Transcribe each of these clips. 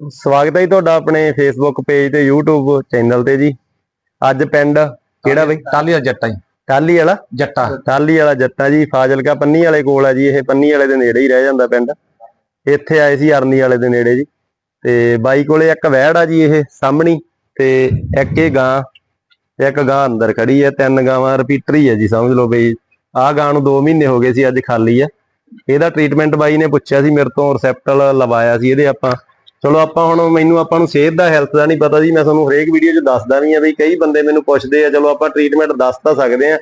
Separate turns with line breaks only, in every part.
ਸਵਾਗਤ ਹੈ ਜੀ ਤੁਹਾਡਾ ਆਪਣੇ ਫੇਸਬੁੱਕ ਪੇਜ ਤੇ YouTube ਚੈਨਲ ਤੇ ਜੀ। ਅੱਜ ਪਿੰਡ ਕਿਹੜਾ ਬਈ?
ਟਾਲੀ ਦਾ ਜੱਟਾ ਹੀ
ਟਾਲੀ ਵਾਲਾ?
ਜੱਟਾ।
ਟਾਲੀ ਵਾਲਾ ਜੱਟਾ ਜੀ ਫਾਜ਼ਿਲਕਾ ਪੰਨੀ ਵਾਲੇ ਕੋਲ ਆ ਜੀ ਇਹ ਪੰਨੀ ਵਾਲੇ ਦੇ ਨੇੜੇ ਹੀ ਰਹਿ ਜਾਂਦਾ ਪਿੰਡ। ਇੱਥੇ ਆਏ ਸੀ ਅਰਨੀ ਵਾਲੇ ਦੇ ਨੇੜੇ ਜੀ। ਤੇ ਬਾਈ ਕੋਲੇ ਇੱਕ ਵਹਿੜ ਆ ਜੀ ਇਹ ਸਾਹਮਣੀ ਤੇ ਇੱਕ ਇਹ ਗਾਂ ਇੱਕ ਗਾਂ ਅੰਦਰ ਖੜੀ ਹੈ ਤਿੰਨ ਗਾਵਾਂ ਰਿਪੀਟਰ ਹੀ ਹੈ ਜੀ ਸਮਝ ਲਓ ਬਈ। ਆਹ ਗਾਂ ਨੂੰ 2 ਮਹੀਨੇ ਹੋ ਗਏ ਸੀ ਅੱਜ ਖਾਲੀ ਆ। ਇਹਦਾ ਟ੍ਰੀਟਮੈਂਟ ਬਾਈ ਨੇ ਪੁੱਛਿਆ ਸੀ ਮੇਰੇ ਤੋਂ ਰਿਸੈਪਟਲ ਲਵਾਇਆ ਸੀ ਇਹਦੇ ਆਪਾਂ ਚਲੋ ਆਪਾਂ ਹੁਣ ਮੈਨੂੰ ਆਪਾਂ ਨੂੰ ਸਿਹਤ ਦਾ ਹੈਲਥ ਦਾ ਨਹੀਂ ਪਤਾ ਜੀ ਮੈਂ ਤੁਹਾਨੂੰ ਹਰੇਕ ਵੀਡੀਓ 'ਚ ਦੱਸਦਾ ਵੀ ਆ ਵੀ ਕਈ ਬੰਦੇ ਮੈਨੂੰ ਪੁੱਛਦੇ ਆ ਚਲੋ ਆਪਾਂ ਟ੍ਰੀਟਮੈਂਟ ਦੱਸ ਤਾਂ ਸਕਦੇ ਆ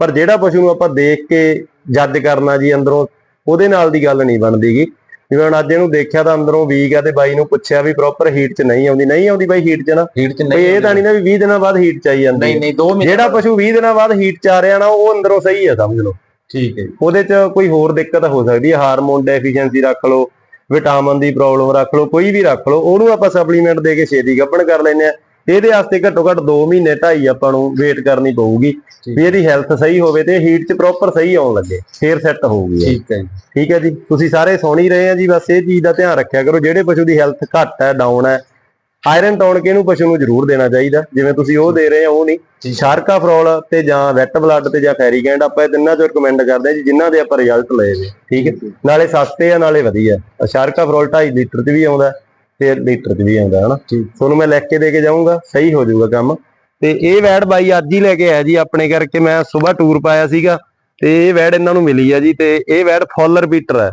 ਪਰ ਜਿਹੜਾ ਪਸ਼ੂ ਨੂੰ ਆਪਾਂ ਦੇਖ ਕੇ ਜੱਜ ਕਰਨਾ ਜੀ ਅੰਦਰੋਂ ਉਹਦੇ ਨਾਲ ਦੀ ਗੱਲ ਨਹੀਂ ਬਣਦੀਗੀ ਜਿਵੇਂ ਹੁਣ ਅੱਜ ਇਹਨੂੰ ਦੇਖਿਆ ਤਾਂ ਅੰਦਰੋਂ ਵੀਕ ਆ ਤੇ ਬਾਈ ਨੂੰ ਪੁੱਛਿਆ ਵੀ ਪ੍ਰੋਪਰ ਹੀਟ 'ਚ ਨਹੀਂ ਆਉਂਦੀ। ਨਹੀਂ ਆਉਂਦੀ ਬਾਈ ਹੀਟ 'ਚ ਨਾ।
ਹੀਟ ਚ
ਬਈ
ਨਹੀਂ
ਇਹ ਤਾਂ ਨਹੀਂ ਨਾ ਵੀ 20 ਦਿਨਾਂ ਬਾਅਦ ਹੀਟ 'ਚ ਆਈ ਜਾਂਦੀ
ਨਹੀਂ। ਨਹੀਂ 2 ਮਹੀਨੇ
ਜਿਹੜਾ ਪਸ਼ੂ 20 ਦਿਨਾਂ ਬਾਅਦ ਹੀਟ 'ਚ ਆ ਰਿਹਾ ਨਾ ਉਹ ਅੰਦਰੋਂ ਸਹੀ ਆ ਸਮਝ ਲਓ।
ਠੀਕ ਹੈ
ਉਹਦੇ 'ਚ ਕੋਈ ਹੋਰ ਦਿੱਕਤ ਹੋ ਸਕਦੀ ਹੈ। ਹਾਰਮੋਨ ਡੈਫੀਸ਼ੀਐਂਸੀ ਰੱਖ ਲਓ। ਵਿਟਾਮਿਨ ਦੀ ਪ੍ਰੋਬਲਮ ਰੱਖ ਲਓ ਕੋਈ ਵੀ ਰੱਖ ਲਓ ਉਹਨੂੰ ਆਪਾਂ ਸਪਲੀਮੈਂਟ ਦੇ ਕੇ ਛੇਤੀ ਗੱਭਣ ਕਰ ਲੈਂਦੇ ਆ ਇਹਦੇ ਵਾਸਤੇ ਘੱਟੋ ਘੱਟ 2 ਮਹੀਨੇ ਢਾਈ ਆਪਾਂ ਨੂੰ ਵੇਟ ਕਰਨੀ ਪਊਗੀ। ਵੀ ਇਹਦੀ ਹੈਲਥ ਸਹੀ ਹੋਵੇ ਤੇ ਹੀਟ 'ਚ ਪ੍ਰੋਪਰ ਸਹੀ ਆਉਣ ਲੱਗੇ ਫੇਰ ਸੈੱਟ ਹੋਊਗੀ।
ਠੀਕ ਹੈ ਜੀ
ਠੀਕ ਹੈ ਜੀ ਤੁਸੀਂ ਸਾਰੇ ਸੁਣ ਹੀ ਰਹੇ ਆ ਜੀ ਬਸ ਇਹ ਚੀਜ਼ ਦਾ ਧਿਆਨ ਰੱਖਿਆ ਕਰੋ ਜਿਹੜੇ ਪਸ਼ੂ ਦੀ ਹੈਲਥ ਘੱਟ ਹੈ ਡਾਊਨ ਹੈ ਆਇਰਨ ਟੌਨ ਕੇ ਇਹਨੂੰ ਪਸ਼ੂ ਨੂੰ ਜ਼ਰੂਰ ਦੇਣਾ ਚਾਹੀਦਾ। ਜਿਵੇਂ ਤੁਸੀਂ ਉਹ ਦੇ ਰਹੇ ਆ ਉਹ ਨਹੀਂ। ਸ਼ਾਰਕਾ ਫਰੋਲ ਤੇ ਜਾਂ ਵੈਟ ਬਲੱਡ ਤੇ ਜਾਂ ਫੈਰੀਕੈਂਡ ਆਪਾਂ ਇਹ ਤਿੰਨਾਂ ਚੋਂ ਰეკਮੈਂਡ ਕਰਦੇ ਆ ਜੀ ਜਿਨ੍ਹਾਂ ਦੇ ਆਪਾਂ ਰਿਜ਼ਲਟ ਲਏ ਨੇ। ਠੀਕ ਹੈ? ਨਾਲੇ ਸਸਤੇ ਆ ਨਾਲੇ ਵਧੀਆ। ਸ਼ਾਰਕਾ ਫਰੋਲ 2.5 ਲੀਟਰ ਚ ਵੀ ਆਉਂਦਾ ਤੇ ਲੀਟਰ ਚ ਵੀ ਆਉਂਦਾ ਹਨਾ। ਤੁਹਾਨੂੰ ਮੈਂ ਲਿਖ ਕੇ ਦੇ ਕੇ ਜਾਊਂਗਾ ਸਹੀ ਹੋ ਜਾਊਗਾ ਕੰਮ। ਤੇ ਇਹ ਵੈੜ ਬਾਈ ਅੱਜ ਹੀ ਲੈ ਕੇ ਆਇਆ ਜੀ ਆਪਣੇ ਕਰਕੇ ਮੈਂ ਸਵੇਰ ਟੂਰ ਪਾਇਆ ਸੀਗਾ। ਤੇ ਇਹ ਵੈੜ ਇਹਨਾਂ ਨੂੰ ਮਿਲੀ ਆ ਜੀ ਤੇ ਇਹ ਵੈੜ ਫੁੱਲ ਰਿਪੀਟਰ ਹੈ।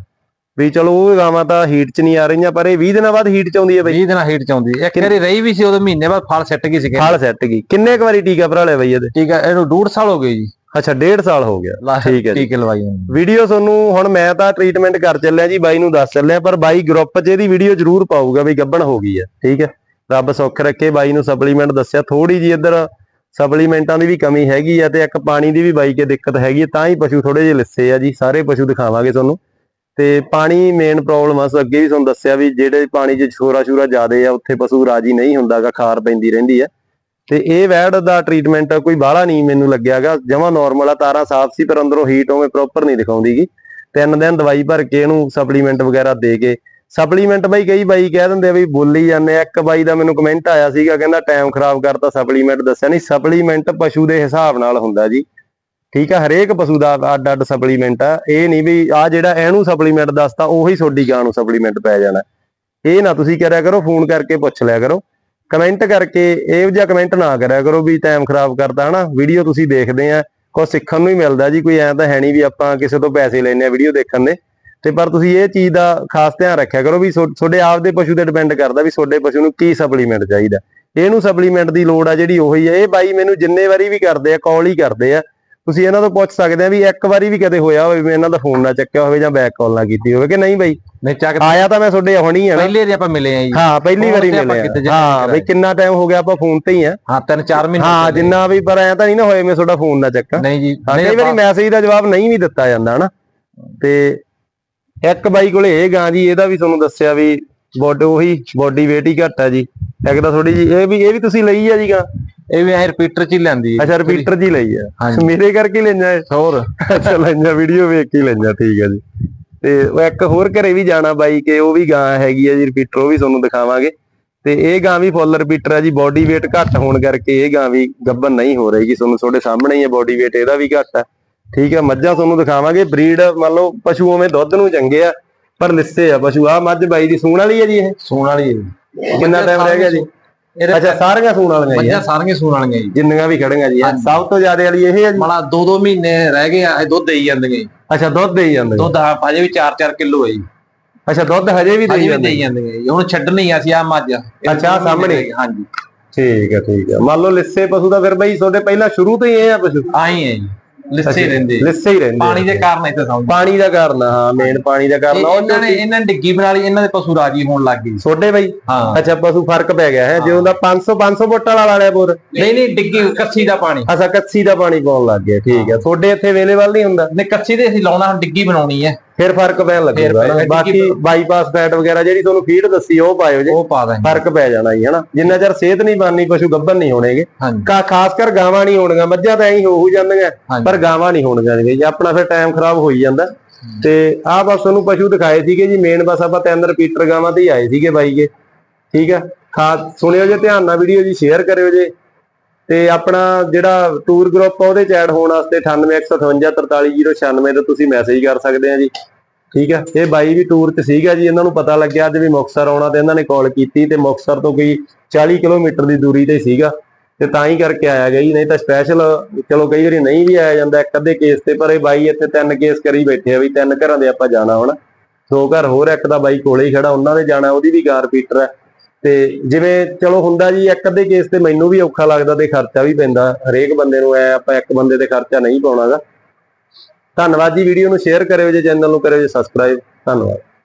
ਵੀ ਚਲੋ ਉਹ ਗਾਵਾਂ ਤਾਂ ਹੀਟ ਚ ਨਹੀਂ ਆ ਰਹੀਆਂ ਪਰ ਇਹ 20 ਦਿਨਾਂ ਬਾਅਦ ਹੀਟ ਚ ਆਉਂਦੀ ਹੈ ਬਈ।
20 ਦਿਨਾਂ ਹੀਟ ਚ ਆਉਂਦੀ ਹੈ। ਇੱਕ ਵਾਰੀ ਰਹੀ ਵੀ ਸੀ ਉਹਦੇ ਮਹੀਨੇ ਬਾਅਦ ਫਲ ਸੈੱਟ ਗਈ ਸੀ।
ਹਾਲ ਸੈੱਟ ਗਈ। ਕਿੰਨੇ ਕੁ ਵਾਰੀ ਟੀਕਾ ਭਰਾ ਲਿਆ ਬਈ ਇਹਦੇ?
ਠੀਕ ਹੈ ਇਹਨੂੰ ਡੂਢ ਸਾਲ ਹੋ ਗਏ ਜੀ।
ਅੱਛਾ 1.5 ਸਾਲ ਹੋ ਗਿਆ। ਠੀਕ ਹੈ।
ਟੀਕੇ ਲਵਾਈ।
ਵੀਡੀਓ ਤੁਹਾਨੂੰ ਹੁਣ ਮੈਂ ਤਾਂ ਟ੍ਰੀਟਮੈਂਟ ਕਰ ਚੱਲਿਆ ਜੀ ਬਾਈ ਨੂੰ ਦੱਸ ਚੱਲਿਆ ਪਰ ਬਾਈ ਗਰੁੱਪ 'ਚ ਇਹਦੀ ਵੀਡੀਓ ਜ਼ਰੂਰ ਪਾਊਗਾ ਵੀ ਗੱਬਣ ਹੋ ਗਈ ਹੈ ਠੀਕ ਹੈ? ਰੱਬ ਸੁੱਖ ਰੱਖੇ ਬਾਈ ਨੂੰ ਸਪਲੀਮੈਂਟ ਦੱਸਿਆ। ਥੋੜੀ ਜੀ ਇੱਧਰ ਸਪਲੀਮੈਂਟਾਂ ਦੀ ਵੀ ਕਮੀ ਹੈਗੀ ਆ ਤੇ ਇੱਕ ਪਾਣੀ ਦੀ ਵੀ ਬਾਈ ਕੇ ਦਿੱਕਤ ਹੈਗੀ ਤਾਂ ਹੀ ਪਸ਼ੂ ਥੋੜੇ ਜਿਹੇ ਲਿੱਸੇ ਆ ਜੀ। ਸਾਰੇ ਪਸ਼ੂ ਦਿਖਾਵਾਂਗੇ ਤੁਹਾਨੂੰ। ਤੇ ਪਾਣੀ ਮੇਨ ਪ੍ਰੋਬਲਮ ਆ, ਸੋ ਅੱਗੇ ਵੀ ਤੁਹਾਨੂੰ ਦੱਸਿਆ ਵੀ ਜਿਹੜੇ ਪਾਣੀ 'ਚ ਛੋਰਾ ਛੂਰਾ ਜ਼ਿਆਦੇ ਆ, ਉੱਥੇ ਪਸ਼ੂ ਰਾਜੀ ਨਹੀਂ ਹੁੰਦਾਗਾ, ਖਾਰ ਪੈਂਦੀ ਰਹਿੰਦੀ ਆ। ਤੇ ਇਹ ਵੈੜ ਦਾ ਟ੍ਰੀਟਮੈਂਟ ਕੋਈ ਬਾਹਲਾ ਨਹੀਂ ਮੈਨੂੰ ਲੱਗਿਆਗਾ, ਜਮਾ ਨਾਰਮਲ ਆ, ਤਾਰਾਂ ਸਾਫ਼ ਸੀ, ਪਰ ਅੰਦਰੋਂ ਹੀਟ ਉਵੇਂ ਪ੍ਰੋਪਰ ਨਹੀਂ ਦਿਖਾਉਂਦੀਗੀ। ਤਿੰਨ ਦਿਨ ਦਵਾਈ ਭਰ ਕੇ ਇਹਨੂੰ ਸਪਲੀਮੈਂਟ ਵਗੈਰਾ ਦੇ ਕੇ ਸਪਲੀਮੈਂਟ ਬਾਈ ਕਈ ਬਾਈ ਕਹਿ ਦਿੰਦੇ ਆ ਵੀ ਬੋਲੀ ਜਾਂਦੇ ਆ, ਇੱਕ ਬਾਈ ਦਾ ਮੈਨੂੰ ਕਮੈਂਟ ਆਇਆ ਸੀਗਾ, ਕਹਿੰਦਾ ਟਾਈਮ ਖਰਾਬ ਕਰਤਾ ਸਪਲੀਮੈਂਟ ਦੱਸਿਆ ਨਹੀਂ ਸਪਲੀਮੈਂਟ ਪਸ਼ੂ ਦੇ ਹਿਸਾਬ ਨਾਲ ਹੁੰਦਾ ਜੀ। ਠੀਕ ਆ, ਹਰੇਕ ਪਸ਼ੂ ਦਾ ਅੱਡ ਅੱਡ ਸਪਲੀਮੈਂਟ ਆ। ਇਹ ਨਹੀਂ ਵੀ ਆ ਜਿਹੜਾ ਇਹਨੂੰ ਸਪਲੀਮੈਂਟ ਦੱਸਤਾ, ਉਹੀ ਤੁਹਾਡੀ ਗਾਂ ਨੂੰ ਸਪਲੀਮੈਂਟ ਪੈ ਜਾਣਾ। ਇਹ ਨਾ ਤੁਸੀਂ ਕਰਿਆ ਕਰੋ, ਫੋਨ ਕਰਕੇ ਪੁੱਛ ਲਿਆ ਕਰੋ। ਕਮੈਂਟ ਕਰਕੇ, ਇਹੋ ਜਿਹਾ ਕਮੈਂਟ ਨਾ ਕਰਿਆ ਕਰੋ ਵੀ ਟਾਈਮ ਖਰਾਬ ਕਰਦਾ ਹਨਾ। ਵੀਡੀਓ ਤੁਸੀਂ ਦੇਖਦੇ ਆ ਕੁਝ ਸਿੱਖਣ ਨੂੰ ਹੀ ਮਿਲਦਾ ਜੀ, ਕੋਈ ਐਂ ਤਾਂ ਹੈ ਨਹੀਂ ਵੀ ਆਪਾਂ ਕਿਸੇ ਤੋਂ ਪੈਸੇ ਲੈਣੇ ਆ ਵੀਡੀਓ ਦੇਖਣ ਦੇ। ਤੇ ਪਰ ਤੁਸੀਂ ਇਹ ਚੀਜ਼ ਦਾ ਖਾਸ ਧਿਆਨ ਰੱਖਿਆ ਕਰੋ ਵੀ ਤੁਹਾਡੇ ਆਪ ਦੇ ਪਸ਼ੂ ਤੇ ਡਿਪੈਂਡ ਕਰਦਾ ਵੀ ਤੁਹਾਡੇ ਪਸ਼ੂ ਨੂੰ ਕੀ ਸਪਲੀਮੈਂਟ ਚਾਹੀਦਾ। ਇਹਨੂੰ ਸਪਲੀਮੈਂਟ ਦੀ ਲੋੜ ਆ ਜਿਹੜੀ ਉਹੀ ਆ। ਇਹ ਬਾਈ ਮੈਨੂੰ ਜਿੰਨੇ ਵਾਰੀ ਵੀ ਕਰਦੇ ਆ ਕਾਲ ਹੀ ਕਰਦੇ ਆ। ਤੁਸੀਂ ਇਹਨਾਂ ਤੋਂ ਪੁੱਛ ਸਕਦੇ ਆ ਵੀ ਇੱਕ ਵਾਰੀ ਵੀ ਕਦੇ ਹੋਇਆ ਹੋਵੇ ਵੀ ਇਹਨਾਂ ਦਾ ਫੋਨ ਨਾ ਚੱਕਿਆ ਹੋਵੇ ਜਾਂ ਬੈਕ ਕਾਲ ਨਾ ਕੀਤੀ ਹੋਵੇ ਕਿ ਨਹੀਂ ਬਾਈ?
ਨਹੀਂ ਚੱਕ
ਆਇਆ ਤਾਂ ਮੈਂ ਤੁਹਾਡੇ ਹੁਣੀ ਆ ਨਾ।
ਪਹਿਲੇ ਵਾਰੀ ਆਪਾਂ ਮਿਲੇ ਆ ਜੀ।
ਹਾਂ ਪਹਿਲੀ ਵਾਰੀ ਮਿਲੇ ਆ। ਹਾਂ ਬਈ ਕਿੰਨਾ ਟਾਈਮ ਹੋ ਗਿਆ ਆਪਾਂ ਫੋਨ ਤੇ ਹੀ ਆ।
ਹਾਂ ਤਿੰਨ ਚਾਰ ਮਹੀਨੇ
ਹਾਂ। ਜਿੰਨਾ ਵੀ ਪਰ ਐ ਤਾਂ ਨਹੀਂ ਨਾ ਹੋਏ ਮੈਂ ਤੁਹਾਡਾ ਫੋਨ ਨਾ ਚੱਕਾਂ
ਨਹੀਂ ਜੀ
ਕਈ ਵਾਰੀ ਮੈਸੇਜ ਦਾ ਜਵਾਬ ਨਹੀਂ ਵੀ ਦਿੱਤਾ ਜਾਂਦਾ ਹਨਾ। ਤੇ ਇੱਕ ਬਾਈ ਕੋਲੇ ਇਹ ਗਾਂ ਜੀ ਇਹਦਾ ਵੀ ਤੁਹਾਨੂੰ ਦੱਸਿਆ ਵੀ ਬੋਡੀ ਉਹੀ ਬੋਡੀ weight ਹੀ ਘੱਟ ਆ ਜੀ। ਇੱਕ ਤਾਂ ਥੋੜੀ ਜੀ ਇਹ ਵੀ ਇਹ ਵੀ ਤੁਸੀਂ ਲਈ ਆ ਜੀ ਗਾਂ?
ਇਹ ਵੀ ਐ ਰਿਪੀਟਰ ਚ ਹੀ ਲੈਂਦੀ
ਅੱਛਾ ਰਿਪੀਟਰ ਜੀ ਲਈ ਆ। ਮੇਰੇ ਕਰਕੇ ਲੈਣਾ ਹੈ?
ਹੋਰ?
ਅੱਛਾ ਲੈਣਾ ਵੀਡੀਓ ਵੇਖ ਕੇ ਲੈਣਾ ਠੀਕ ਹੈ ਜੀ। ਤੇ ਉਹ ਇੱਕ ਹੋਰ ਘਰੇ ਵੀ ਜਾਣਾ ਬਾਈ ਕੇ ਉਹ ਵੀ ਗਾਂ ਹੈਗੀ ਆ ਜੀ ਰਿਪੀਟਰ ਉਹ ਵੀ ਤੁਹਾਨੂੰ ਦਿਖਾਵਾਂਗੇ। ਤੇ ਇਹ ਗਾਂ ਵੀ ਫੁੱਲ ਰਿਪੀਟਰ ਆ ਜੀ ਬੋਡੀ weight ਘੱਟ ਹੋਣ ਕਰਕੇ ਇਹ ਗਾਂ ਵੀ ਗੱਭਣ ਨਹੀਂ ਹੋ ਰਹੀ ਜੀ ਤੁਹਾਨੂੰ ਤੁਹਾਡੇ ਸਾਹਮਣੇ ਹੀ ਹੈ ਬੋਡੀ weight ਇਹਦਾ ਵੀ ਘੱਟ ਆ ਠੀਕ ਹੈ ਮੱਝਾਂ ਤੁਹਾਨੂੰ ਦਿਖਾਵਾਂਗੇ ਬਰੀਡ ਮੰਨ ਲਓ ਪਸ਼ੂ ਉਵੇਂ ਦੁੱਧ ਨੂੰ ਚੰਗੇ ਆ ਪਰ ਲਿੱਸੇ ਆ ਪਸ਼ੂ। ਆ ਮੱਝ ਬਾਈ ਦੀ ਸੂਣ ਵਾਲੀ ਹੈ ਜੀ ਇਹ?
ਸੂਣ ਵਾਲੀ ਹੈ
ਕਿੰਨਾ ਟਾਈਮ ਰਹਿ ਗਿਆ ਜੀ? ਅੱਛਾ ਸਾਰੀਆਂ ਸੂਣ ਵਾਲੀਆਂ ਆ
ਮੱਝਾਂ ਸਾਰੀਆਂ ਸੂਣ ਵਾਲੀਆਂ ਜੀ।
ਜਿੰਨੀਆਂ ਵੀ ਖੜੀਆਂ ਜੀ
ਹਾਂਜੀ।
ਸਭ ਤੋਂ ਜ਼ਿਆਦਾ ਵਾਲੀ ਇਹ ਹੈ ਜੀ?
ਮਲਾ ਦੋ ਦੋ ਮਹੀਨੇ ਰਹਿ ਗਏ ਆ ਇਹ ਦੁੱਧ ਦੇਈ ਜਾਂਦੀਆਂ ਜੀ।
ਅੱਛਾ ਦੁੱਧ ਦੇਈ ਜਾਂਦੇ
ਦੁੱਧ ਆ ਅਜੇ ਵੀ 4-4 ਕਿਲੋ ਹੈ ਜੀ।
ਅੱਛਾ ਦੁੱਧ ਹਜੇ ਵੀ ਦੇਈ ਜਾਂਦੇ
ਜਾਂਦੀਆਂ। ਜੀ। ਹੁਣ ਛੱਡਣੀ ਆ ਸੀ ਆ ਮੱਝ।
ਅੱਛਾ, ਸਾਹਮਣੇ।
ਹਾਂਜੀ।
ਠੀਕ ਹੈ ਠੀਕ ਹੈ। ਮੰਨ ਲਓ ਲਿੱਸੇ ਪਸ਼ੂ ਦਾ ਫਿਰ ਬਈ ਤੁਹਾਡੇ ਪਹਿਲਾਂ ਸ਼ੁਰੂ ਤੋਂ ਹੀ ਇਹ ਆ ਪਸ਼ੂ।
ਆਈ ਹੈ ਜੀ। ਲਿੱਸੇ ਹੀ ਰਹਿੰਦੇ
ਲਿੱਸੇ ਹੀ ਰਹਿੰਦੇ
ਪਾਣੀ। ਦੇ ਕਾਰਨ ਇੱਥੇ ਸਮਝ
ਪਾਣੀ ਦਾ ਕਾਰਨ ਹਾਂ ਮੇਨ ਪਾਣੀ ਦਾ ਕਾਰਨ ਆ। ਉਹ
ਇਹਨਾਂ ਨੇ ਇਹਨਾਂ ਨੇ ਡਿੱਗੀ ਬਣਾ ਲਈ ਇਹਨਾਂ ਦੇ ਪਸ਼ੂ ਰਾਜੀ ਹੋਣ ਲੱਗ ਗਏ।
ਛੋਡੇ ਬਈ? ਅੱਛਾ ਪਸ਼ੂ ਫ਼ਰਕ ਪੈ ਗਿਆ ਹੈ। ਜਿਉਂ ਦਾ 500 500 ਬੋਟਲ ਵਾਲਾ ਲਿਆ ਬੋਰ।
ਨਹੀਂ ਨਹੀਂ ਡਿੱਗੀ ਕੱਸੀ ਦਾ ਪਾਣੀ।
ਅੱਛਾ ਕੱਚੀ ਦਾ ਪਾਣੀ ਪਾਉਣ ਲੱਗ ਗਿਆ। ਠੀਕ ਹੈ ਤੁਹਾਡੇ ਇੱਥੇ ਅਵੇਲੇਬਲ ਨਹੀਂ ਹੁੰਦਾ।
ਨੇ ਕੱਸੀ ਦੇ ਅਸੀਂ ਲਾਉਣਾ ਹੁਣ ਡਿੱਗੀ ਬਣਾਉਣੀ ਹੈ।
ਫਿਰ ਫ਼ਰਕ ਪੈਣ ਲੱਗੂਗਾ ਨਾ। ਬਾਕੀ ਬਾਈਪਾਸ ਫੈਟ ਵਗੈਰਾ ਜਿਹੜੀ ਤੁਹਾਨੂੰ ਫੀਡ ਦੱਸੀ ਉਹ ਪਾਇਓ ਜੀ।
ਉਹ ਪਾ ਦਾਂਗੇ।
ਫ਼ਰਕ ਪੈ ਜਾਣਾ ਜੀ ਹਨਾ। ਜਿੰਨਾ ਚਿਰ ਸਿਹਤ ਨਹੀਂ ਬਣਨੀ ਪਸ਼ੂ ਗੱਭਣ ਨਹੀਂ ਹੋਣਗੇ। ਕਾ ਖਾਸ ਕਰ ਗਾਵਾਂ ਨਹੀਂ ਹੋਣਗੀਆਂ ਮੱਝਾਂ ਤਾਂ ਐਂ ਹੀ ਹੋ ਜਾਂਦੀਆਂ। ਪਰ ਗਾਵਾਂ ਨਹੀਂ ਹੋਣਗੀਆਂ ਜੀ। ਆਪਣਾ ਫਿਰ ਟਾਈਮ ਖਰਾਬ ਹੋਈ ਜਾਂਦਾ। ਤੇ ਆਹ ਬਸ ਤੁਹਾਨੂੰ ਪਸ਼ੂ ਦਿਖਾਏ ਸੀਗੇ ਜੀ। ਮੇਨ ਬਸ ਆਪਾਂ ਤਿੰਨ ਰਿਪੀਟਰ ਗਾਵਾਂ ਤੇ ਹੀ ਆਏ ਸੀਗੇ ਬਾਈ ਕੇ ਠੀਕ ਹੈ ਖਾਸ ਸੁਣਿਓ ਜੇ ਧਿਆਨ ਨਾਲ ਵੀਡੀਓ ਜੀ ਸ਼ੇਅਰ ਕਰਿਓ ਜੇ। ਤੇ ਆਪਣਾ ਜਿਹੜਾ ਟੂਰ ਗਰੁੱਪ ਆ, ਉਹਦੇ ਚ ਐਡ ਹੋਣ ਵਾਸਤੇ 9815434096 ਤੇ ਤੁਸੀਂ ਮੈਸੇਜ ਕਰ ਸਕਦੇ ਆ ਜੀ। ਠੀਕ ਹੈ ਇਹ ਬਾਈ ਵੀ ਟੂਰ ਤੇ ਸੀਗਾ ਜੀ, ਇਹਨਾਂ ਨੂੰ ਪਤਾ ਲੱਗਿਆ ਅੱਜ ਵੀ ਮੁਕਤਸਰ ਆਉਣਾ ਤੇ ਇਹਨਾਂ ਨੇ ਕਾਲ ਕੀਤੀ ਤੇ ਮੁਕਤਸਰ ਤੋਂ ਕੋਈ 40 ਕਿਲੋਮੀਟਰ ਦੀ ਦੂਰੀ ਤੇ ਸੀਗਾ। ਤੇ ਤਾਂ ਹੀ ਕਰਕੇ ਆਇਆ ਗਿਆ ਜੀ, ਨਹੀਂ ਤਾਂ ਸਪੈਸ਼ਲ ਚਲੋ ਕਈ ਵਾਰੀ ਨਹੀਂ ਵੀ ਆਇਆ ਜਾਂਦਾ, ਇੱਕ ਅੱਧੇ ਕੇਸ ਤੇ, ਪਰ ਇਹ ਬਾਈ ਇੱਥੇ ਤਿੰਨ ਕੇਸ ਕਰੀ ਬੈਠੇ ਆ ਵੀ ਤਿੰਨ ਘਰਾਂ ਦੇ ਆਪਾਂ ਜਾਣਾ ਹੁਣ। ਦੋ ਘਰ ਹੋਰ ਇੱਕ ਦਾ ਬਾਈ ਕੋਲੇ ਹੀ ਖੜਾ, ਉਹਨਾਂ ਦੇ ਜਾਣਾ, ਉਹਦੀ ਵੀ ਗਾਰ ਪੀਟਰ ਹੈ ਤੇ ਜਿਵੇਂ ਚਲੋ ਹੁੰਦਾ ਜੀ, ਇੱਕ ਅੱਧੇ ਕੇਸ ਤੇ ਮੈਨੂੰ ਵੀ ਔਖਾ ਲੱਗਦਾ ਤੇ ਖਰਚਾ ਵੀ ਪੈਂਦਾ। ਹਰੇਕ ਬੰਦੇ ਨੂੰ ਐ, ਆਪਾਂ ਇੱਕ ਬੰਦੇ ਤੇ ਖਰਚਾ ਨਹੀਂ ਪਾਉਣਾਗਾ। ਧੰਨਵਾਦ ਜੀ ਵੀਡੀਓ ਨੂੰ ਸ਼ੇਅਰ ਕਰਿਓ ਜੇ ਚੈਨਲ ਨੂੰ ਕਰਿਓ ਜੇ ਸਬਸਕ੍ਰਾਈਬ ਧੰਨਵਾਦ।